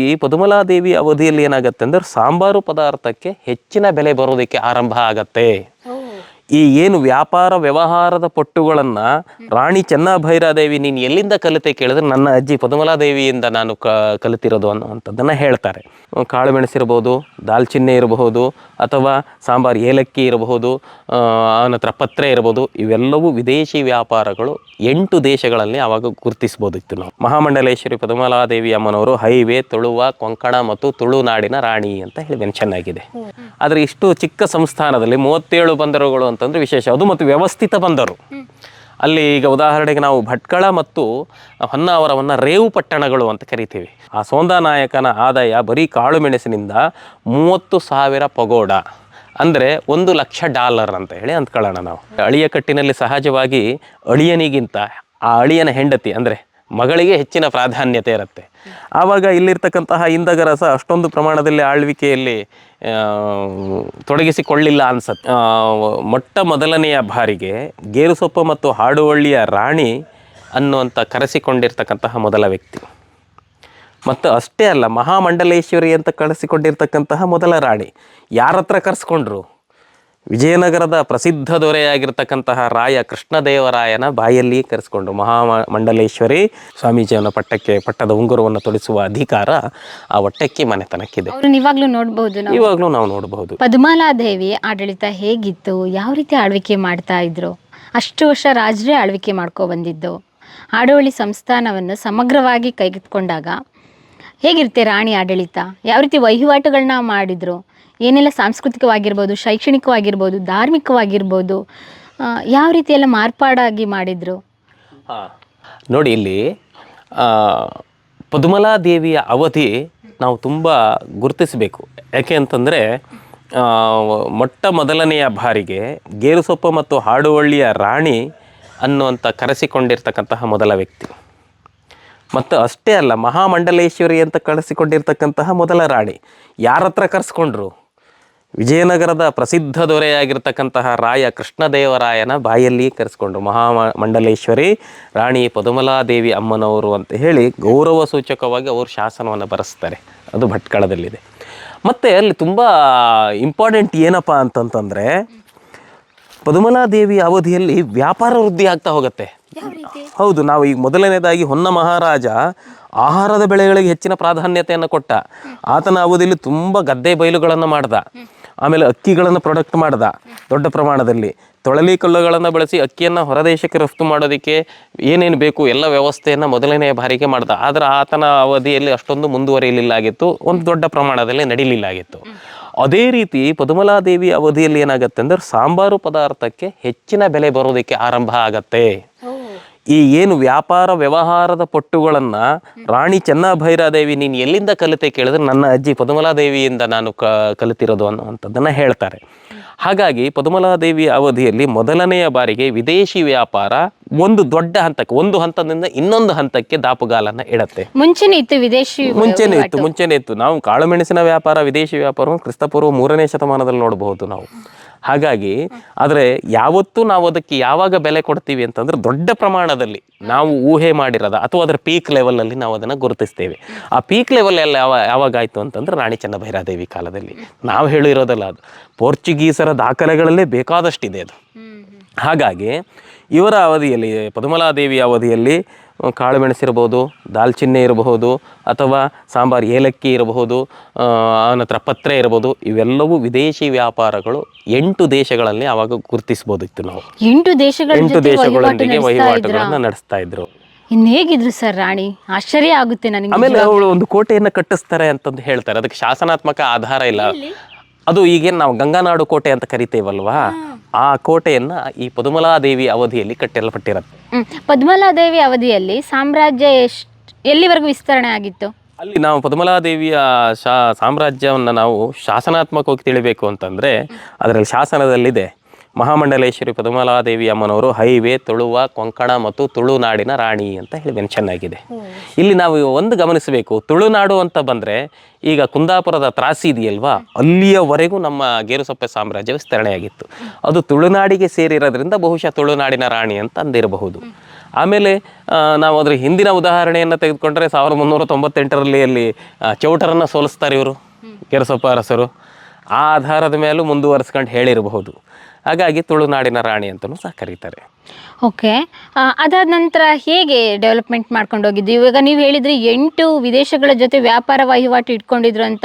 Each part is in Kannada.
ಈ ಪದುಮಲಾದೇವಿ ಅವಧಿಯಲ್ಲಿ ಏನಾಗತ್ತೆ ಅಂದ್ರೆ ಸಾಂಬಾರು ಪದಾರ್ಥಕ್ಕೆ ಹೆಚ್ಚಿನ ಬೆಲೆ ಬರೋದಕ್ಕೆ ಆರಂಭ ಆಗತ್ತೆ. ಈ ಏನು ವ್ಯಾಪಾರ ವ್ಯವಹಾರದ ಪಟ್ಟುಗಳನ್ನ ರಾಣಿ ಚೆನ್ನಭೈರಾದೇವಿ ನೀನು ಎಲ್ಲಿಂದ ಕಲಿತೆ ಕೇಳಿದ್ರೆ ನನ್ನ ಅಜ್ಜಿ ಪದುಮಲಾದೇವಿಯಿಂದ ನಾನು ಕ ಕಲಿತಿರೋದು ಅನ್ನುವಂಥದ್ದನ್ನು ಹೇಳ್ತಾರೆ. ಕಾಳು ಇರ್ಬೋದು ದಾಲ್ಚಿನ್ನೆ ಇರಬಹುದು, ಅಥವಾ ಸಾಂಬಾರು ಏಲಕ್ಕಿ ಇರಬಹುದು ಆನಂತರ ಪತ್ರೆ ಇರಬಹುದು ಇವೆಲ್ಲವೂ ವಿದೇಶಿ ವ್ಯಾಪಾರಗಳು ಎಂಟು ದೇಶಗಳಲ್ಲಿ ಆವಾಗ ಗುರುತಿಸ್ಬೋದಿತ್ತು ನಾವು. ಮಹಾಮಂಡಲೇಶ್ವರಿ ಪದ್ಮಲಾದೇವಿ ಅಮ್ಮನವರು ಹೈವೇ, ತುಳುವ, ಕೊಂಕಣ ಮತ್ತು ತುಳುನಾಡಿನ ರಾಣಿ ಅಂತ ಹೇಳಿ ಮೆನ್ಷನ್ ಆಗಿದೆ. ಆದರೆ ಇಷ್ಟು ಚಿಕ್ಕ ಸಂಸ್ಥಾನದಲ್ಲಿ ಮೂವತ್ತೇಳು ಬಂದರುಗಳು ಅಂತಂದ್ರೆ ವಿಶೇಷ. ಅದು ಮತ್ತು ವ್ಯವಸ್ಥಿತ ಬಂದರು. ಅಲ್ಲಿ ಈಗ ಉದಾಹರಣೆಗೆ ನಾವು ಭಟ್ಕಳ ಮತ್ತು ಹೊನ್ನಾವರವನ್ನು ರೇವು ಪಟ್ಟಣಗಳು ಅಂತ ಕರಿತೀವಿ. ಆ ಸೋಂದಾ ನಾಯಕನ ಆದಾಯ ಬರೀ ಕಾಳು ಮೆಣಸಿನಿಂದ ಮೂವತ್ತು ಸಾವಿರ ಪಗೋಡ. ಅಂದರೆ ಒಂದು ಲಕ್ಷ ಡಾಲರ್ ಅಂತ ಹೇಳಿ ಅಂದ್ಕೊಳ್ಳೋಣ ನಾವು. ಅಳಿಯ ಕಟ್ಟಿನಲ್ಲಿ ಸಹಜವಾಗಿ ಅಳಿಯನಿಗಿಂತ ಆ ಅಳಿಯನ ಹೆಂಡತಿ ಅಂದರೆ ಮಗಳಿಗೆ ಹೆಚ್ಚಿನ ಪ್ರಾಧಾನ್ಯತೆ ಇರುತ್ತೆ. ಆವಾಗ ಇಲ್ಲಿರ್ತಕ್ಕಂತಹ ಇಂದಗರಸ ಅಷ್ಟೊಂದು ಪ್ರಮಾಣದಲ್ಲಿ ಆಳ್ವಿಕೆಯಲ್ಲಿ ತೊಡಗಿಸಿಕೊಳ್ಳಿಲ್ಲ ಅನ್ಸತ್ತೆ ಮೊಟ್ಟ ಮೊದಲನೆಯ ಬಾರಿಗೆ ಗೇರುಸೊಪ್ಪ ಮತ್ತು ಹಾಡುವಳ್ಳಿಯ ರಾಣಿ ಅನ್ನುವಂಥ ಕರೆಸಿಕೊಂಡಿರ್ತಕ್ಕಂತಹ ಮೊದಲ ವ್ಯಕ್ತಿ. ಮತ್ತು ಅಷ್ಟೇ ಅಲ್ಲ ಮಹಾಮಂಡಲೇಶ್ವರಿ ಅಂತ ಕಳಿಸಿಕೊಂಡಿರ್ತಕ್ಕಂತಹ ಮೊದಲ ರಾಣಿ. ಯಾರತ್ರ ಕರೆಸ್ಕೊಂಡ್ರು? ವಿಜಯನಗರದ ಪ್ರಸಿದ್ಧ ದೊರೆಯಾಗಿರ್ತಕ್ಕಂತಹ ರಾಯ ಕೃಷ್ಣದೇವರಾಯನ ಬಾಯಲ್ಲಿ ಕರೆಸಿಕೊಂಡು ಮಹಾ ಮಂಡಲೇಶ್ವರಿ ಸ್ವಾಮೀಜಿಯವನ ಪಟ್ಟಕ್ಕೆ ಪಟ್ಟದ ಉಂಗುರವನ್ನು ತೊಡಿಸುವ ಅಧಿಕಾರ ಆ ಒಟ್ಟಕ್ಕಿ ಮನೆತನಕ್ಕಿದೆ. ಇವಾಗ್ಲೂ ನೋಡಬಹುದು ನಾವು? ಇವಾಗಲೂ ನಾವು ನೋಡಬಹುದು ಪದ್ಮಾಲಾದೇವಿ ಆಡಳಿತ ಹೇಗಿತ್ತು? ಯಾವ ರೀತಿ ಆಳ್ವಿಕೆ ಮಾಡ್ತಾ ಇದ್ರು? ಅಷ್ಟು ವರ್ಷ ರಾಜರೇ ಆಳ್ವಿಕೆ ಮಾಡ್ಕೊ ಬಂದಿದ್ದು. ಆಡೋಳಿ ಸಂಸ್ಥಾನವನ್ನು ಸಮಗ್ರವಾಗಿ ಕೈಗೆತ್ಕೊಂಡಾಗ ಹೇಗಿರುತ್ತೆ ರಾಣಿ ಆಡಳಿತ? ಯಾವ ರೀತಿ ವಹಿವಾಟುಗಳನ್ನ ಮಾಡಿದ್ರು? ಏನೆಲ್ಲ ಸಾಂಸ್ಕೃತಿಕವಾಗಿರ್ಬೋದು, ಶೈಕ್ಷಣಿಕವಾಗಿರ್ಬೋದು, ಧಾರ್ಮಿಕವಾಗಿರ್ಬೋದು ಯಾವ ರೀತಿ ಎಲ್ಲ ಮಾರ್ಪಾಡಾಗಿ ಮಾಡಿದ್ರು? ನೋಡಿ ಇಲ್ಲಿ ಪದುಮಲಾ ದೇವಿಯ ಅವಧಿ ನಾವು ತುಂಬ ಗುರುತಿಸಬೇಕು. ಯಾಕೆ ಅಂತಂದರೆ ಮೊಟ್ಟ ಮೊದಲನೆಯ ಬಾರಿಗೆ ಗೇರುಸೊಪ್ಪ ಮತ್ತು ಹಾಡುವಳ್ಳಿಯ ರಾಣಿ ಅನ್ನುವಂಥ ಕರೆಸಿಕೊಂಡಿರ್ತಕ್ಕಂತಹ ಮೊದಲ ವ್ಯಕ್ತಿ. ಮತ್ತು ಅಷ್ಟೇ ಅಲ್ಲ, ಮಹಾಮಂಡಲೇಶ್ವರಿ ಅಂತ ಕಳಿಸಿಕೊಂಡಿರ್ತಕ್ಕಂತಹ ಮೊದಲ ರಾಣಿ. ಯಾರ ಹತ್ರ ಕರೆಸ್ಕೊಂಡ್ರು? ವಿಜಯನಗರದ ಪ್ರಸಿದ್ಧ ದೊರೆಯಾಗಿರ್ತಕ್ಕಂತಹ ರಾಯ ಕೃಷ್ಣದೇವರಾಯನ ಬಾಯಲ್ಲಿ ಕರೆಸ್ಕೊಂಡು ಮಹಾ ಮಂಡಲೇಶ್ವರಿ ರಾಣಿ ಪದುಮಲಾದೇವಿ ಅಮ್ಮನವರು ಅಂತ ಹೇಳಿ ಗೌರವ ಸೂಚಕವಾಗಿ ಅವರು ಶಾಸನವನ್ನು ಬರೆಸ್ತಾರೆ. ಅದು ಭಟ್ಕಳದಲ್ಲಿದೆ. ಮತ್ತು ಅಲ್ಲಿ ತುಂಬ ಇಂಪಾರ್ಟೆಂಟ್ ಏನಪ್ಪ ಅಂತಂತಂದರೆ ಪದುಮಲಾದೇವಿ ಅವಧಿಯಲ್ಲಿ ವ್ಯಾಪಾರ ವೃದ್ಧಿ ಆಗ್ತಾ ಹೋಗುತ್ತೆ. ಹೌದು ನಾವು ಈಗ ಮೊದಲನೇದಾಗಿ ಹೊನ್ನ ಮಹಾರಾಜ ಆಹಾರದ ಬೆಳೆಗಳಿಗೆ ಹೆಚ್ಚಿನ ಪ್ರಾಧಾನ್ಯತೆಯನ್ನು ಕೊಟ್ಟ. ಆತನ ಅವಧಿಯಲ್ಲಿ ತುಂಬ ಗದ್ದೆ ಬಯಲುಗಳನ್ನು ಮಾಡ್ದ. ಆಮೇಲೆ ಅಕ್ಕಿಗಳನ್ನು ಪ್ರೊಡಕ್ಟ್ ಮಾಡ್ದ, ದೊಡ್ಡ ಪ್ರಮಾಣದಲ್ಲಿ. ತೊಳಲಿ ಕಲ್ಲುಗಳನ್ನು ಬಳಸಿ ಅಕ್ಕಿಯನ್ನು ಹೊರದೇಶಕ್ಕೆ ರಫ್ತು ಮಾಡೋದಕ್ಕೆ ಏನೇನು ಬೇಕು ಎಲ್ಲ ವ್ಯವಸ್ಥೆಯನ್ನು ಮೊದಲನೆಯ ಬಾರಿಗೆ ಮಾಡ್ದ. ಆದರೆ ಆತನ ಅವಧಿಯಲ್ಲಿ ಅಷ್ಟೊಂದು ಮುಂದುವರಿಯಲಿಲ್ಲ ಆಗಿತ್ತು, ಒಂದು ದೊಡ್ಡ ಪ್ರಮಾಣದಲ್ಲಿ ನಡೀಲಿಲ್ಲ ಆಗಿತ್ತು. ಅದೇ ರೀತಿ ಪದುಮಲಾದೇವಿ ಅವಧಿಯಲ್ಲಿ ಏನಾಗುತ್ತೆ ಅಂದರೆ ಸಾಂಬಾರು ಪದಾರ್ಥಕ್ಕೆ ಹೆಚ್ಚಿನ ಬೆಲೆ ಬರೋದಕ್ಕೆ ಆರಂಭ ಆಗತ್ತೆ. ಈ ಏನು ವ್ಯಾಪಾರ ವ್ಯವಹಾರದ ಪಟ್ಟುಗಳನ್ನ ರಾಣಿ ಚೆನ್ನಭೈರಾದೇವಿ ನೀನು ಎಲ್ಲಿಂದ ಕಲಿತೆ ಕೇಳಿದ್ರೆ ನನ್ನ ಅಜ್ಜಿ ಪದುಮಲಾದೇವಿಯಿಂದ ನಾನು ಕ ಕಲಿತಿರೋದು ಅನ್ನುವಂಥದ್ದನ್ನು ಹೇಳ್ತಾರೆ. ಹಾಗಾಗಿ ಪದುಮಲಾದೇವಿ ಅವಧಿಯಲ್ಲಿ ಮೊದಲನೆಯ ಬಾರಿಗೆ ವಿದೇಶಿ ವ್ಯಾಪಾರ ಒಂದು ದೊಡ್ಡ ಹಂತಕ್ಕೆ ಒಂದು ಹಂತದಿಂದ ಇನ್ನೊಂದು ಹಂತಕ್ಕೆ ದಾಪುಗಾಲನ್ನು ಇಡತ್ತೆ. ಮುಂಚೆನೇ ಇತ್ತು ವಿದೇಶಿ ಮುಂಚೆನೆ ಇತ್ತು ಮುಂಚೆನೆ ಇತ್ತು. ನಾವು ಕಾಳುಮೆಣಸಿನ ವ್ಯಾಪಾರ ವಿದೇಶಿ ವ್ಯಾಪಾರವನ್ನು ಕ್ರಿಸ್ತಪೂರ್ವ ಮೂರನೇ ಶತಮಾನದಲ್ಲಿ ನೋಡಬಹುದು ನಾವು. ಹಾಗಾಗಿ ಆದರೆ ಯಾವತ್ತೂ ನಾವು ಅದಕ್ಕೆ ಯಾವಾಗ ಬೆಲೆ ಕೊಡ್ತೀವಿ ಅಂತಂದ್ರೆ ದೊಡ್ಡ ಪ್ರಮಾಣದಲ್ಲಿ ನಾವು ಊಹೆ ಮಾಡಿರೋದ ಅಥವಾ ಅದರ ಪೀಕ್ ಲೆವೆಲಲ್ಲಿ ನಾವು ಅದನ್ನು ಗುರುತಿಸ್ತೇವೆ. ಆ ಪೀಕ್ ಲೆವೆಲಲ್ಲಿ ಎಲ್ಲ ಯಾವ ಯಾವಾಗ ಆಯಿತು ಅಂತಂದ್ರೆ ರಾಣಿ ಚೆನ್ನಭೈರಾದೇವಿ ಕಾಲದಲ್ಲಿ. ನಾವು ಹೇಳಿರೋದಲ್ಲ ಅದು. ಪೋರ್ಚುಗೀಸರ ದಾಖಲೆಗಳಲ್ಲೇ ಬೇಕಾದಷ್ಟಿದೆ ಅದು. ಹಾಗಾಗಿ ಇವರ ಅವಧಿಯಲ್ಲಿ ಪದುಮಲಾದೇವಿ ಅವಧಿಯಲ್ಲಿ ಕಾಳು ಮೆಣಸಿರ್ಬೋದು ದಾಲ್ಚಿನ್ನಿ ಇರಬಹುದು ಅಥವಾ ಸಾಂಬಾರ್ ಏಲಕ್ಕಿ ಇರಬಹುದು ಆನಂತರ ಪತ್ರೆ ಇರಬಹುದು ಇವೆಲ್ಲವೂ ವಿದೇಶಿ ವ್ಯಾಪಾರಗಳು ಎಂಟು ದೇಶಗಳಲ್ಲಿ ಆವಾಗ ಗುರುತಿಸ್ಬೋದಿತ್ತು ನಾವು. ಎಂಟು ದೇಶಗಳ ಎಂಟು ದೇಶಗಳೊಂದಿಗೆ ವಹಿವಾಟುಗಳನ್ನು ನಡೆಸ್ತಾ ಇದ್ರು. ಇನ್ನೇಗಿದ್ರು ಸರ್ ರಾಣಿ? ಆಶ್ಚರ್ಯ ಆಗುತ್ತೆ ನನಗೆ ಆಮೇಲೆ ಅವಳು ಒಂದು ಕೋಟೆಯನ್ನು ಕಟ್ಟಿಸ್ತಾರೆ ಅಂತಂದು ಹೇಳ್ತಾರೆ. ಅದಕ್ಕೆ ಶಾಸನಾತ್ಮಕ ಆಧಾರ ಇಲ್ಲ ಅದು ಈಗೇನು ನಾವು ಗಂಗಾನಾಡು ಕೋಟೆ ಅಂತ ಕರಿತೇವಲ್ವಾ? ಆ ಕೋಟೆಯನ್ನ ಈ ಪದ್ಮಲಾದೇವಿ ಅವಧಿಯಲ್ಲಿ ಕಟ್ಟಲ್ಪಟ್ಟಿರುತ್ತೆ ಹ್ಮ್. ಪದ್ಮಲಾದೇವಿ ಅವಧಿಯಲ್ಲಿ ಸಾಮ್ರಾಜ್ಯ ಎಷ್ಟು ಎಲ್ಲಿವರೆಗೂ ವಿಸ್ತರಣೆ ಆಗಿತ್ತು? ಅಲ್ಲಿ ನಾವು ಪದ್ಮಲಾದೇವಿಯ ಶಾ ಸಾಮ್ರಾಜ್ಯವನ್ನು ನಾವು ಶಾಸನಾತ್ಮಕವಾಗಿ ತಿಳಿಬೇಕು ಅಂತಂದರೆ ಅದರಲ್ಲಿ ಶಾಸನದಲ್ಲಿದೆ ಮಹಾಮಂಡಲೇಶ್ವರಿ ಪದ್ಮಲಾದೇವಿ ಅಮ್ಮನವರು ಹೈವೇ ತುಳುವ ಕೊಂಕಣ ಮತ್ತು ತುಳುನಾಡಿನ ರಾಣಿ ಅಂತ ಹೇಳಿ ಮೆನ್ಷನ್ ಆಗಿದೆ. ಇಲ್ಲಿ ನಾವು ಒಂದು ಗಮನಿಸಬೇಕು. ತುಳುನಾಡು ಅಂತ ಬಂದರೆ ಈಗ ಕುಂದಾಪುರದ ತ್ರಾಸಿ ಇದೆಯಲ್ವಾ? ಅಲ್ಲಿಯವರೆಗೂ ನಮ್ಮ ಗೇರುಸೊಪ್ಪೆ ಸಾಮ್ರಾಜ್ಯ ವಿಸ್ತರಣೆಯಾಗಿತ್ತು. ಅದು ತುಳುನಾಡಿಗೆ ಸೇರಿರೋದ್ರಿಂದ ಬಹುಶಃ ತುಳುನಾಡಿನ ರಾಣಿ ಅಂತ ಅಂದಿರಬಹುದು. ಆಮೇಲೆ ನಾವು ಅದರ ಹಿಂದಿನ ಉದಾಹರಣೆಯನ್ನು ತೆಗೆದುಕೊಂಡ್ರೆ ಸಾವಿರದ ಮುನ್ನೂರ ತೊಂಬತ್ತೆಂಟರಲ್ಲಿ ಅಲ್ಲಿ ಚೌಟರನ್ನು ಸೋಲಿಸ್ತಾರೆ ಇವರು ಗೇರುಸೊಪ್ಪ ಅರಸರು. ಆ ಆಧಾರದ ಮೇಲೂ ಮುಂದುವರಿಸ್ಕೊಂಡು ಹೇಳಿರಬಹುದು. ಹಾಗಾಗಿ ತುಳುನಾಡಿನ ರಾಣಿ ಅಂತಲೂ ಸಹ ಕರೀತಾರೆ. ಓಕೆ. ಅದಾದ ನಂತರ ಹೇಗೆ ಡೆವಲಪ್ಮೆಂಟ್ ಮಾಡ್ಕೊಂಡು ಹೋಗಿದ್ದು ಇವಾಗ ನೀವು ಹೇಳಿದ್ರಿ ಎಂಟು ವಿದೇಶಗಳ ಜೊತೆ ವ್ಯಾಪಾರ ವಹಿವಾಟು ಇಟ್ಕೊಂಡಿದ್ರು ಅಂತ.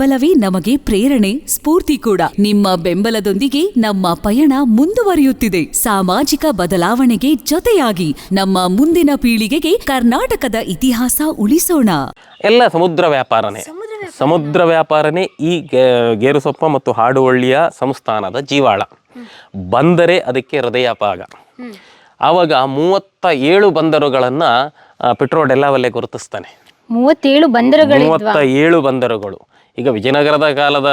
ಬೆಂಬಲವೇ ನಮಗೆ ಪ್ರೇರಣೆ ಸ್ಫೂರ್ತಿ ಕೂಡ. ನಿಮ್ಮ ಬೆಂಬಲದೊಂದಿಗೆ ನಮ್ಮ ಪಯಣ ಮುಂದುವರಿಯುತ್ತಿದೆ. ಸಾಮಾಜಿಕ ಬದಲಾವಣೆಗೆ ಜೊತೆಯಾಗಿ ನಮ್ಮ ಮುಂದಿನ ಪೀಳಿಗೆಗೆ ಕರ್ನಾಟಕದ ಇತಿಹಾಸ ಉಳಿಸೋಣ. ಎಲ್ಲ ಸಮುದ್ರ ವ್ಯಾಪಾರನೇ. ಸಮುದ್ರ ವ್ಯಾಪಾರನೇ ಈ ಗೇರುಸೊಪ್ಪ ಮತ್ತು ಹಾಡುವಳ್ಳಿಯ ಸಂಸ್ಥಾನದ ಜೀವಾಳ. ಬಂದರೆ ಅದಕ್ಕೆ ಹೃದಯ ಭಾಗ ಆವಾಗ ಮೂವತ್ತ ಏಳು ಬಂದರುಗಳನ್ನು ಪೆಟ್ರೋ ಎಲ್ಲವಲ್ಲೇ ಗುರುತಿಸ್ತಾನೆ. ಮೂವತ್ತೇಳು ಬಂದರುಗಳು ಮೂವತ್ತ ಏಳು ಬಂದರುಗಳು. ಈಗ ವಿಜಯನಗರದ ಕಾಲದ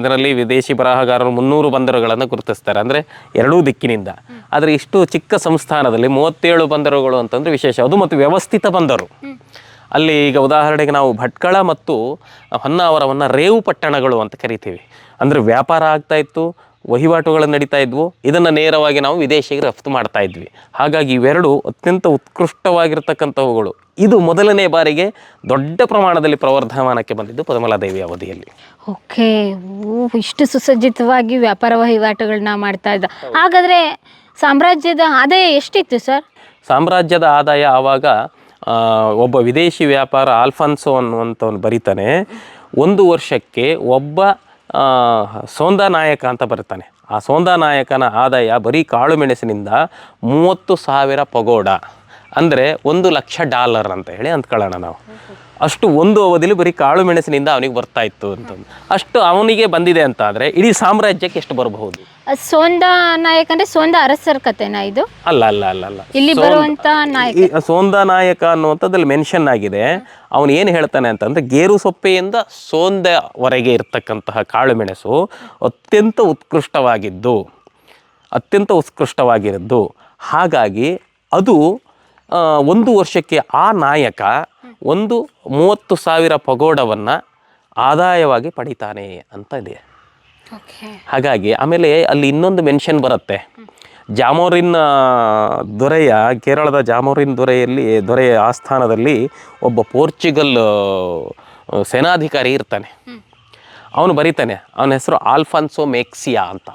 ಇದರಲ್ಲಿ ವಿದೇಶಿ ಬರಹಗಾರರು ಮುನ್ನೂರು ಬಂದರುಗಳನ್ನು ಗುರುತಿಸ್ತಾರೆ. ಅಂದರೆ ಎರಡೂ ದಿಕ್ಕಿನಿಂದ. ಆದರೆ ಇಷ್ಟು ಚಿಕ್ಕ ಸಂಸ್ಥಾನದಲ್ಲಿ ಮೂವತ್ತೇಳು ಬಂದರುಗಳು ಅಂತಂದರೆ ವಿಶೇಷ. ಅದು ಮತ್ತು ವ್ಯವಸ್ಥಿತ ಬಂದರು. ಅಲ್ಲಿ ಈಗ ಉದಾಹರಣೆಗೆ ನಾವು ಭಟ್ಕಳ ಮತ್ತು ಹೊನ್ನಾವರವನ್ನು ರೇವು ಪಟ್ಟಣಗಳು ಅಂತ ಕರಿತೀವಿ. ಅಂದರೆ ವ್ಯಾಪಾರ ಆಗ್ತಾ ಇತ್ತು. ವಹಿವಾಟುಗಳು ನಡೀತಾ ಇದ್ವು. ಇದನ್ನು ನೇರವಾಗಿ ನಾವು ವಿದೇಶಿಗೆ ರಫ್ತು ಮಾಡ್ತಾ ಇದ್ವಿ. ಹಾಗಾಗಿ ಇವೆರಡು ಅತ್ಯಂತ ಉತ್ಕೃಷ್ಟವಾಗಿರ್ತಕ್ಕಂಥವುಗಳು. ಇದು ಮೊದಲನೇ ಬಾರಿಗೆ ದೊಡ್ಡ ಪ್ರಮಾಣದಲ್ಲಿ ಪ್ರವರ್ಧಮಾನಕ್ಕೆ ಬಂದಿದ್ದು ಪದ್ಮಲಾದೇವಿ ಅವಧಿಯಲ್ಲಿ. ಓಕೆ. ಇಷ್ಟು ಸುಸಜ್ಜಿತವಾಗಿ ವ್ಯಾಪಾರ ವಹಿವಾಟುಗಳನ್ನ ಮಾಡ್ತಾ ಇದ್ದ. ಹಾಗಾದ್ರೆ ಸಾಮ್ರಾಜ್ಯದ ಆದಾಯ ಎಷ್ಟಿತ್ತು ಸರ್? ಸಾಮ್ರಾಜ್ಯದ ಆದಾಯ ಆವಾಗ ಒಬ್ಬ ವಿದೇಶಿ ವ್ಯಾಪಾರ ಆಲ್ಫಾನ್ಸೋ ಅನ್ನುವಂಥವ್ನು ಬರೀತಾನೆ. ಒಂದು ವರ್ಷಕ್ಕೆ ಒಬ್ಬ ಸೋಂದಾ ನಾಯಕ ಅಂತ ಬರ್ತಾನೆ ಆ ಸೋಂದ ನಾಯಕನ ಆದಾಯ ಬರೀ ಕಾಳು ಮೆಣಸಿನಿಂದ ಮೂವತ್ತು ಸಾವಿರ ಪಗೋಡ. ಅಂದರೆ ಒಂದು ಲಕ್ಷ ಡಾಲರ್ ಅಂತ ಹೇಳಿ ಅಂದ್ಕೊಳ್ಳೋಣ ನಾವು. ಅಷ್ಟು ಒಂದು ಅವಧಿಲಿ ಬರೀ ಕಾಳು ಮೆಣಸಿನಿಂದ ಅವನಿಗೆ ಬರ್ತಾ ಇತ್ತು ಅಂತಂದು ಅಷ್ಟು ಅವನಿಗೆ ಬಂದಿದೆ ಅಂತ ಆದರೆ ಇಡೀ ಸಾಮ್ರಾಜ್ಯಕ್ಕೆ ಎಷ್ಟು ಬರಬಹುದು? ಸೋಂದ ನಾಯಕ ಅಂದ್ರೆ ಸೋಂದ ಅರಸರ ಕಥೆನಾ ಇದು? ಅಲ್ಲ ಅಲ್ಲ ಅಲ್ಲ ಅಲ್ಲ. ಇಲ್ಲಿ ಬರುವಂತ ನಾಯಕ. ಸೋಂದ ನಾಯಕ ಅನ್ನುವಂಥದ್ದಲ್ಲಿ ಮೆನ್ಷನ್ ಆಗಿದೆ. ಅವನು ಏನು ಹೇಳ್ತಾನೆ ಅಂತಂದ್ರೆ ಗೇರು ಸೊಪ್ಪೆಯಿಂದ ಸೋಂದವರೆಗೆ ಇರತಕ್ಕಂತಹ ಕಾಳು ಮೆಣಸು ಅತ್ಯಂತ ಉತ್ಕೃಷ್ಟವಾಗಿದ್ದು ಅತ್ಯಂತ ಉತ್ಕೃಷ್ಟವಾಗಿರದ್ದು. ಹಾಗಾಗಿ ಅದು ಒಂದು ವರ್ಷಕ್ಕೆ ಆ ನಾಯಕ ಒಂದು ಮೂವತ್ತು ಸಾವಿರ ಪಗೋಡವನ್ನು ಆದಾಯವಾಗಿ ಪಡಿತಾನೆ ಅಂತ ಇದೆ. ಹಾಗಾಗಿ ಆಮೇಲೆ ಅಲ್ಲಿ ಇನ್ನೊಂದು ಮೆನ್ಷನ್ ಬರುತ್ತೆ. ಜಾಮೋರಿನ್ ದೊರೆಯ ಕೇರಳದ ಜಾಮೋರಿನ್ ದೊರೆಯಲ್ಲಿ ದೊರೆಯ ಆಸ್ಥಾನದಲ್ಲಿ ಒಬ್ಬ ಪೋರ್ಚುಗಲ್ ಸೇನಾಧಿಕಾರಿ ಇರ್ತಾನೆ. ಅವನು ಬರೀತಾನೆ. ಅವನ ಹೆಸರು ಆಲ್ಫಾನ್ಸೋ ಮೆಕ್ಸಿಯಾ ಅಂತ.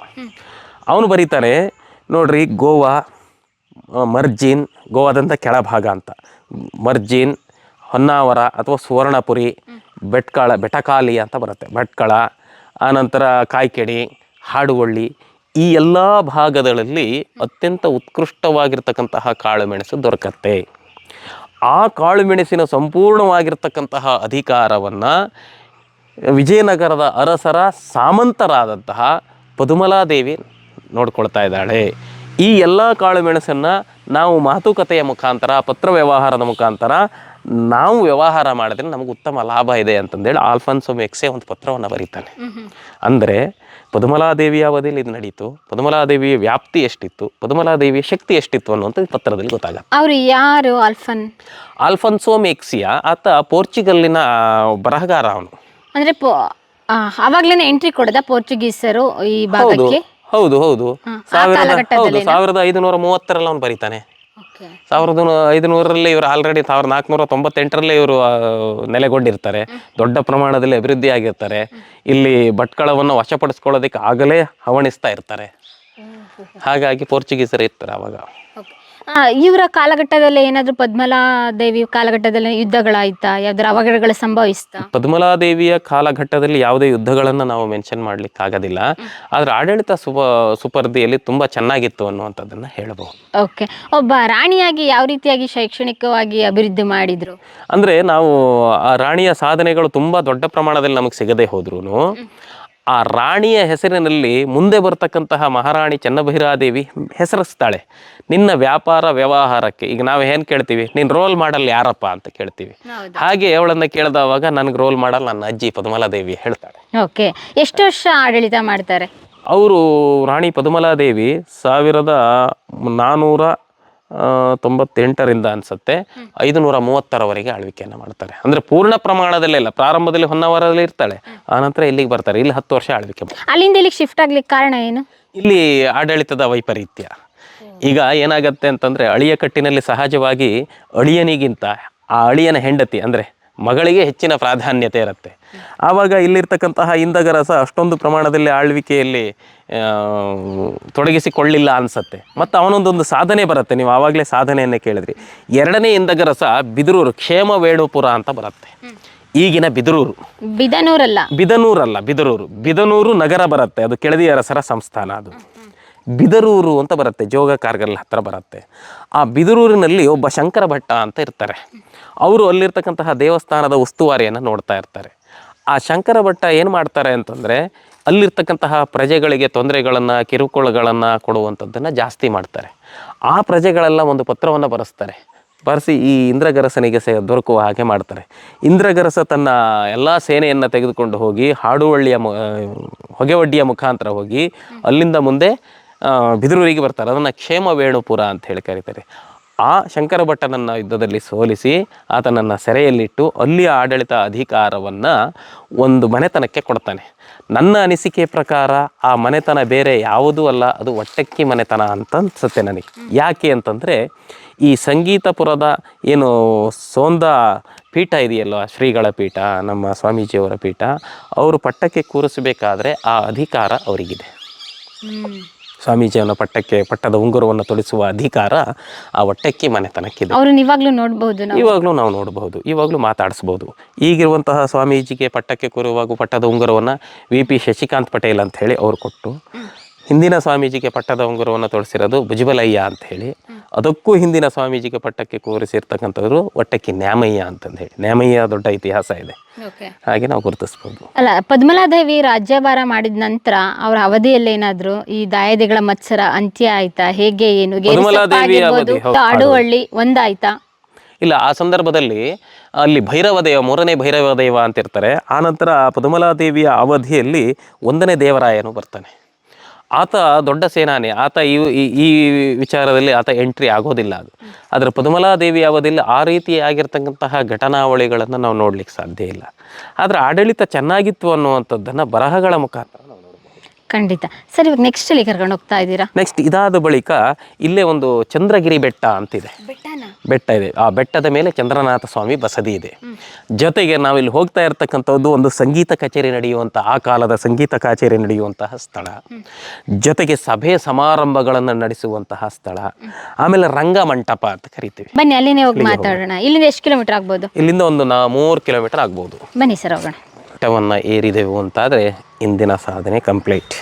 ಅವನು ಬರೀತಾನೆ ನೋಡ್ರಿ ಗೋವಾ ಮರ್ಜಿನ್ ಗೋವಾದಂಥ ಕೆಳಭಾಗ ಅಂತ. ಮರ್ಜಿನ್, ಹೊನ್ನಾವರ ಅಥವಾ ಸುವರ್ಣಪುರಿ ಬೆಟ್ಕಳ ಬೆಟಕಾಲಿ ಅಂತ ಬರುತ್ತೆ. ಭಟ್ಕಳ ಆನಂತರ ಕಾಯ್ಕೆಡಿ ಹಾಡುವಳ್ಳಿ ಈ ಎಲ್ಲ ಭಾಗಗಳಲ್ಲಿ ಅತ್ಯಂತ ಉತ್ಕೃಷ್ಟವಾಗಿರ್ತಕ್ಕಂತಹ ಕಾಳುಮೆಣಸು ದೊರಕತ್ತೆ. ಆ ಕಾಳುಮೆಣಸಿನ ಸಂಪೂರ್ಣವಾಗಿರ್ತಕ್ಕಂತಹ ಅಧಿಕಾರವನ್ನು ವಿಜಯನಗರದ ಅರಸರ ಸಾಮಂತರಾದಂತಹ ಪದುಮಲಾದೇವಿ ನೋಡ್ಕೊಳ್ತಾ ಇದ್ದಾಳೆ. ಈ ಎಲ್ಲ ಕಾಳುಮೆಣಸನ್ನು ನಾವು ಮಾತುಕತೆಯ ಮುಖಾಂತರ ಪತ್ರ ವ್ಯವಹಾರದ ಮುಖಾಂತರ ನಾವು ವ್ಯವಹಾರ ಮಾಡಿದ್ರೆ ನಮಗೆ ಉತ್ತಮ ಲಾಭ ಇದೆ ಅಂತಂದೇಳಿ ಆಲ್ಫಾನ್ಸೋ ಮೆಕ್ಸೆ ಒಂದು ಪತ್ರವನ್ನು ಬರೀತಾನೆ. ಅಂದರೆ ಪದುಮಲಾದೇವಿಯ ಅವಧಿಯಲ್ಲಿ ಇದು ನಡೀತು ಪದುಮಲಾದೇವಿಯ ವ್ಯಾಪ್ತಿ ಎಷ್ಟಿತ್ತು ಪದುಮಲಾದೇವಿಯ ಶಕ್ತಿ ಎಷ್ಟಿತ್ತು ಅನ್ನುವಂಥದ್ದು ಪತ್ರದಲ್ಲಿ ಗೊತ್ತಾಗುತ್ತೆ. ಅವರು ಯಾರು ಆಲ್ಫನ್? ಆಲ್ಫನ್ಸೋ ಮೆಕ್ಸಿಯ ಆತ ಪೋರ್ಚುಗಲ್ಲಿನ ಬರಹಗಾರ ಅವನು. ಅಂದ್ರೆ ಅವಾಗ್ಲೇನೆ ಎಂಟ್ರಿ ಕೊಡದ ಪೋರ್ಚುಗೀಸರು ಈ ಭಾಗಕ್ಕೆ? ಹೌದು ಹೌದು. ಸಾವಿರದ ಹೌದು ಸಾವಿರದ ಐದುನೂರ ಮೂವತ್ತರಲ್ಲಿ ಅವನು ಬರೀತಾನೆ. ಸಾವಿರದ ಐದುನೂರರಲ್ಲಿ ಇವರು ಆಲ್ರೆಡಿ ಸಾವಿರದ ನಾಲ್ಕುನೂರ ತೊಂಬತ್ತೆಂಟರಲ್ಲಿ ಇವರು ನೆಲೆಗೊಂಡಿರ್ತಾರೆ. ದೊಡ್ಡ ಪ್ರಮಾಣದಲ್ಲಿ ಅಭಿವೃದ್ಧಿ ಆಗಿರ್ತಾರೆ. ಇಲ್ಲಿ ಭಟ್ಕಳವನ್ನು ವಶಪಡಿಸ್ಕೊಳ್ಳೋದಕ್ಕೆ ಆಗಲೇ ಹವಣಿಸ್ತಾ ಇರ್ತಾರೆ. ಹಾಗಾಗಿ ಪೋರ್ಚುಗೀಸರು ಇರ್ತಾರೆ ಅವಾಗ. ಇವರ ಕಾಲಘಟ್ಟದಲ್ಲಿ ಏನಾದರೂ ಪದ್ಮಲಾ ದೇವಿ ಕಾಲಘಟ್ಟದಲ್ಲಿ ಯುದ್ಧಗಳಾಯ್ತಾ? ಯಾವ್ದಾರ ಅವಘಡಗಳು ಸಂಭವಿಸ್ತಾ? ಪದ್ಮಲಾದೇವಿಯ ಕಾಲಘಟ್ಟದಲ್ಲಿ ಯಾವುದೇ ಯುದ್ಧಗಳನ್ನು ನಾವು ಮೆನ್ಷನ್ ಮಾಡ್ಲಿಕ್ಕೆ ಆಗೋದಿಲ್ಲ ಆದ್ರೆ ಆಡಳಿತ ಸುಪ ಸುಪರ್ಧಿಯಲ್ಲಿ ತುಂಬಾ ಚೆನ್ನಾಗಿತ್ತು ಅನ್ನುವಂಥದ್ದನ್ನ ಹೇಳಬಹುದು. ಓಕೆ. ಒಬ್ಬ ರಾಣಿಯಾಗಿ ಯಾವ ರೀತಿಯಾಗಿ ಶೈಕ್ಷಣಿಕವಾಗಿ ಅಭಿವೃದ್ಧಿ ಮಾಡಿದ್ರು? ಅಂದ್ರೆ ನಾವು ಆ ರಾಣಿಯ ಸಾಧನೆಗಳು ತುಂಬಾ ದೊಡ್ಡ ಪ್ರಮಾಣದಲ್ಲಿ ನಮಗೆ ಸಿಗದೆ ಹೋದ್ರೂ ಆ ರಾಣಿಯ ಹೆಸರಿನಲ್ಲಿ ಮುಂದೆ ಬರ್ತಕ್ಕಂತಹ ಮಹಾರಾಣಿ ಚೆನ್ನಭೈರಾದೇವಿ ಹೆಸರಿಸ್ತಾಳೆ. ನಿನ್ನ ವ್ಯಾಪಾರ ವ್ಯವಹಾರಕ್ಕೆ. ಈಗ ನಾವು ಏನು ಕೇಳ್ತೀವಿ? ನೀನು ರೋಲ್ ಮಾಡಲ್ ಯಾರಪ್ಪ ಅಂತ ಕೇಳ್ತೀವಿ. ಹಾಗೆ ಅವಳನ್ನು ಕೇಳಿದವಾಗ ನನಗೆ ರೋಲ್ ಮಾಡಲ್ ನನ್ನ ಅಜ್ಜಿ ಪದ್ಮಲಾದೇವಿ ಹೇಳ್ತಾಳೆ. ಓಕೆ. ಎಷ್ಟು ವರ್ಷ ಆಡಳಿತ ಮಾಡ್ತಾರೆ? ಅವರು ರಾಣಿ ಪದ್ಮಲಾದೇವಿ ಸಾವಿರದ ನಾನ್ನೂರ ತೊಂಬತ್ತೆಂಟರಿಂದ ಅನ್ಸುತ್ತೆ. ಐದುನೂರ ಮೂವತ್ತರವರೆಗೆ ಆಳ್ವಿಕೆಯನ್ನು ಮಾಡ್ತಾರೆ. ಅಂದರೆ ಪೂರ್ಣ ಪ್ರಮಾಣದಲ್ಲೇ ಇಲ್ಲ ಪ್ರಾರಂಭದಲ್ಲಿ ಹೊನ್ನಾವರದಲ್ಲಿ ಇರ್ತಾಳೆ ಆನಂತರ ಇಲ್ಲಿಗೆ ಬರ್ತಾರೆ. ಇಲ್ಲಿ ಹತ್ತು ವರ್ಷ ಆಳ್ವಿಕೆ ಅಲ್ಲಿಂದ ಇಲ್ಲಿಗೆ ಶಿಫ್ಟ್ ಆಗ್ಲಿಕ್ಕೆ ಕಾರಣ ಏನು? ಇಲ್ಲಿ ಆಡಳಿತದ ವೈಪರೀತ್ಯ. ಈಗ ಏನಾಗತ್ತೆ ಅಂತಂದರೆ ಅಳಿಯ ಕಟ್ಟಿನಲ್ಲಿ ಸಹಜವಾಗಿ ಅಳಿಯನಿಗಿಂತ ಆ ಅಳಿಯನ ಹೆಂಡತಿ ಅಂದರೆ ಮಗಳಿಗೆ ಹೆಚ್ಚಿನ ಪ್ರಾಧಾನ್ಯತೆ ಇರುತ್ತೆ. ಆವಾಗ ಇಲ್ಲಿರ್ತಕ್ಕಂತಹ ಇಂದಗರಸ ಅಷ್ಟೊಂದು ಪ್ರಮಾಣದಲ್ಲಿ ಆಳ್ವಿಕೆಯಲ್ಲಿ ತೊಡಗಿಸಿಕೊಳ್ಳಿಲ್ಲ ಅನ್ಸತ್ತೆ. ಮತ್ತು ಅವನೊಂದೊಂದು ಸಾಧನೆ ಬರುತ್ತೆ. ನೀವು ಆವಾಗಲೇ ಸಾಧನೆಯನ್ನು ಕೇಳಿದ್ರಿ. ಎರಡನೇ ಇಂದಗರಸ ಬಿದರೂರು ಕ್ಷೇಮ ವೇಣುಪುರ ಅಂತ ಬರುತ್ತೆ. ಈಗಿನ ಬಿದರೂರು. ಬಿದನೂರಲ್ಲ? ಬಿದನೂರಲ್ಲ ಬಿದರೂರು. ಬಿದನೂರು ನಗರ ಬರುತ್ತೆ. ಅದು ಕೆಳದಿ ಅರಸರ ಸಂಸ್ಥಾನ ಅದು. ಬಿದರೂರು ಅಂತ ಬರುತ್ತೆ, ಜೋಗ ಕಾರ್ಗಲ್ ಹತ್ರ ಬರುತ್ತೆ. ಆ ಬಿದರೂರಿನಲ್ಲಿ ಒಬ್ಬ ಶಂಕರ ಭಟ್ಟ ಅಂತ ಇರ್ತಾರೆ. ಅವರು ಅಲ್ಲಿರ್ತಕ್ಕಂತಹ ದೇವಸ್ಥಾನದ ಉಸ್ತುವಾರಿಯನ್ನು ನೋಡ್ತಾ ಇರ್ತಾರೆ. ಆ ಶಂಕರ ಭಟ್ಟ ಏನು ಮಾಡ್ತಾರೆ ಅಂತಂದರೆ, ಅಲ್ಲಿರ್ತಕ್ಕಂತಹ ಪ್ರಜೆಗಳಿಗೆ ತೊಂದರೆಗಳನ್ನು, ಕಿರುಕುಳಗಳನ್ನು ಕೊಡುವಂಥದ್ದನ್ನು ಜಾಸ್ತಿ ಮಾಡ್ತಾರೆ. ಆ ಪ್ರಜೆಗಳೆಲ್ಲ ಒಂದು ಪತ್ರವನ್ನು ಬರೆಸ್ತಾರೆ. ಬರೆಸಿ ಈ ಇಂದ್ರಗರಸನಿಗೆ ಸೇ, ದೊರಕುವ ಹಾಗೆ ಮಾಡ್ತಾರೆ. ಇಂದ್ರಗರಸ ತನ್ನ ಎಲ್ಲ ಸೇನೆಯನ್ನು ತೆಗೆದುಕೊಂಡು ಹೋಗಿ, ಹಾಡುವಳ್ಳಿಯ ಮು ಹೊಗೆವಡ್ಡಿಯ ಮುಖಾಂತರ ಹೋಗಿ, ಅಲ್ಲಿಂದ ಮುಂದೆ ಬಿದಿರೂರಿಗೆ ಬರ್ತಾರೆ. ಅದನ್ನು ಕ್ಷೇಮ ವೇಣುಪುರ ಅಂತ ಹೇಳಿ ಕರೀತಾರೆ. ಆ ಶಂಕರ ಭಟ್ಟನನ್ನು ಯುದ್ಧದಲ್ಲಿ ಸೋಲಿಸಿ ಆತನನ್ನು ಸೆರೆಯಲ್ಲಿಟ್ಟು ಅಲ್ಲಿಯ ಆಡಳಿತ ಅಧಿಕಾರವನ್ನು ಒಂದು ಮನೆತನಕ್ಕೆ ಕೊಡ್ತಾನೆ. ನನ್ನ ಅನಿಸಿಕೆ ಪ್ರಕಾರ ಆ ಮನೆತನ ಬೇರೆ ಯಾವುದೂ ಅಲ್ಲ, ಅದು ಒಟ್ಟಕ್ಕಿ ಮನೆತನ ಅಂತ ಅನ್ಸುತ್ತೆ ನನಗೆ. ಯಾಕೆ ಅಂತಂದರೆ ಈ ಸಂಗೀತಪುರದ ಏನು ಸೋಂದ ಪೀಠ ಇದೆಯಲ್ವ ಶ್ರೀಗಳ ಪೀಠ, ನಮ್ಮ ಸ್ವಾಮೀಜಿಯವರ ಪೀಠ, ಅವರು ಪಟ್ಟಕ್ಕೆ ಕೂರಿಸಬೇಕಾದ್ರೆ ಆ ಅಧಿಕಾರ ಅವರಿಗಿದೆ. ಸ್ವಾಮೀಜಿಯವನ ಪಟ್ಟಕ್ಕೆ ಪಟ್ಟದ ಉಂಗುರವನ್ನು ತೊಡಿಸುವ ಅಧಿಕಾರ ಆ ಒಟ್ಟಕ್ಕಿ ಮನೆತನಕ್ಕಿದೆ. ಅವ್ರನ್ನ ಇವಾಗ್ಲೂ ನೋಡ್ಬೋದು ನಾವು. ಇವಾಗಲೂ ನಾವು ನೋಡಬಹುದು ಇವಾಗಲೂ ಮಾತಾಡಿಸ್ಬೋದು ಈಗಿರುವಂತಹ ಸ್ವಾಮೀಜಿಗೆ ಪಟ್ಟಕ್ಕೆ ಕೂರುವಾಗ ಪಟ್ಟದ ಉಂಗುರವನ್ನು ವಿ ಪಿ ಶಶಿಕಾಂತ್ ಪಟೇಲ್ ಅಂತ ಹೇಳಿ ಅವರು ಕೊಟ್ಟು ಹಿಂದಿನ ಸ್ವಾಮೀಜಿಗೆ ಪಟ್ಟದ ಉಂಗುರವನ್ನು ತೊಡಿಸಿರೋದು ಭುಜಬಲಯ್ಯ ಅಂತ ಹೇಳಿ. ಅದಕ್ಕೂ ಹಿಂದಿನ ಸ್ವಾಮೀಜಿಗೆ ಪಟ್ಟಕ್ಕೆ ಕೂರಿಸಿರ್ತಕ್ಕಂಥವ್ರು ಒಟ್ಟಕ್ಕೆ ನ್ಯಾಮಯ್ಯ ಅಂತಂದು ಹೇಳಿ ನ್ಯಾಮಯ್ಯ ದೊಡ್ಡ ಇತಿಹಾಸ ಇದೆ. ಹಾಗೆ ನಾವು ಗುರುತಿಸ್ಬೋದು. ಅಲ್ಲ ಪದ್ಮಲಾದೇವಿ ರಾಜ್ಯಭಾರ ಮಾಡಿದ ನಂತರ ಅವರ ಅವಧಿಯಲ್ಲಿ ಏನಾದ್ರು ಈ ದಾಯದೆಗಳ ಮತ್ಸರ ಅಂತ್ಯ ಆಯ್ತಾ? ಹೇಗೆ ಏನು? ಅಡುವಳ್ಳಿ ಒಂದಾಯ್ತಾ? ಇಲ್ಲ ಆ ಸಂದರ್ಭದಲ್ಲಿ ಅಲ್ಲಿ ಭೈರವ ದೇವ ಮೂರನೇ ಭೈರವ ದೇವ ಅಂತ ಇರ್ತಾರೆ ಆನಂತರ ಪದ್ಮಲಾದೇವಿಯ ಅವಧಿಯಲ್ಲಿ ಒಂದನೇ ದೇವರಾಯನು ಬರ್ತಾನೆ. ಆತ ದೊಡ್ಡ ಸೇನಾನಿ, ಆತ ಈ, ಈ- ವಿಚಾರದಲ್ಲಿ ಆತ ಎಂಟ್ರಿ ಆಗೋದಿಲ್ಲ ಅದು. ಆದರೆ ಪದ್ಮಲಾದೇವಿ ಅವಧಿಯಲ್ಲಿ ಆ ರೀತಿಯಾಗಿರ್ತಕ್ಕಂತಹ ಘಟನಾವಳಿಗಳನ್ನು ನಾವು ನೋಡ್ಲಿಕ್ಕೆ ಸಾಧ್ಯ ಇಲ್ಲ. ಆದರೆ ಆಡಳಿತ ಚೆನ್ನಾಗಿತ್ತು ಅನ್ನುವಂಥದ್ದನ್ನು ಬರಹಗಳ ಮುಖಾಂತರ ಖಂಡಿತ. ಸರ್ ಇವಾಗ ನೆಕ್ಸ್ಟ್ ಅಲ್ಲಿ ಕರ್ಕೊಂಡು ಹೋಗ್ತಾ ಇದ್ದೀರಾ? ನೆಕ್ಸ್ಟ್ ಇದಾದ ಬಳಿಕ ಇಲ್ಲೇ ಒಂದು ಚಂದ್ರಗಿರಿ ಬೆಟ್ಟ ಅಂತಿದೆ. ಬೆಟ್ಟ ಇದೆ. ಆ ಬೆಟ್ಟದ ಮೇಲೆ ಚಂದ್ರನಾಥ ಸ್ವಾಮಿ ಬಸದಿ ಇದೆ. ಜೊತೆಗೆ ನಾವಿಲ್ಲಿ ಹೋಗ್ತಾ ಇರತಕ್ಕಂಥದ್ದು ಒಂದು ಸಂಗೀತ ಕಚೇರಿ ನಡೆಯುವಂತಹ ಆ ಕಾಲದ ಸಂಗೀತ ಕಚೇರಿ ನಡೆಯುವಂತಹ ಸ್ಥಳ. ಜೊತೆಗೆ ಸಭೆ ಸಮಾರಂಭಗಳನ್ನು ನಡೆಸುವಂತಹ ಸ್ಥಳ. ಆಮೇಲೆ ರಂಗಮಂಟಪ ಅಂತ ಕರಿತೀವಿ. ಬನ್ನಿ ಅಲ್ಲಿನೇ ಹೋಗಿ ಮಾತಾಡೋಣ. ಇಲ್ಲಿಂದ ಎಷ್ಟು ಕಿಲೋಮೀಟರ್ ಆಗ್ಬೋದು? ಇಲ್ಲಿಂದ ಒಂದು ನಾ ಮೂರು ಕಿಲೋಮೀಟರ್ ಆಗ್ಬೋದು. ಬನ್ನಿ ಸರ್ ಹೋಗೋಣ. ಬೆಟ್ಟವನ್ನು ಏರಿದೆವು ಅಂತಾದರೆ ಇಂದಿನ ಸಾಧನೆ ಕಂಪ್ಲೀಟ್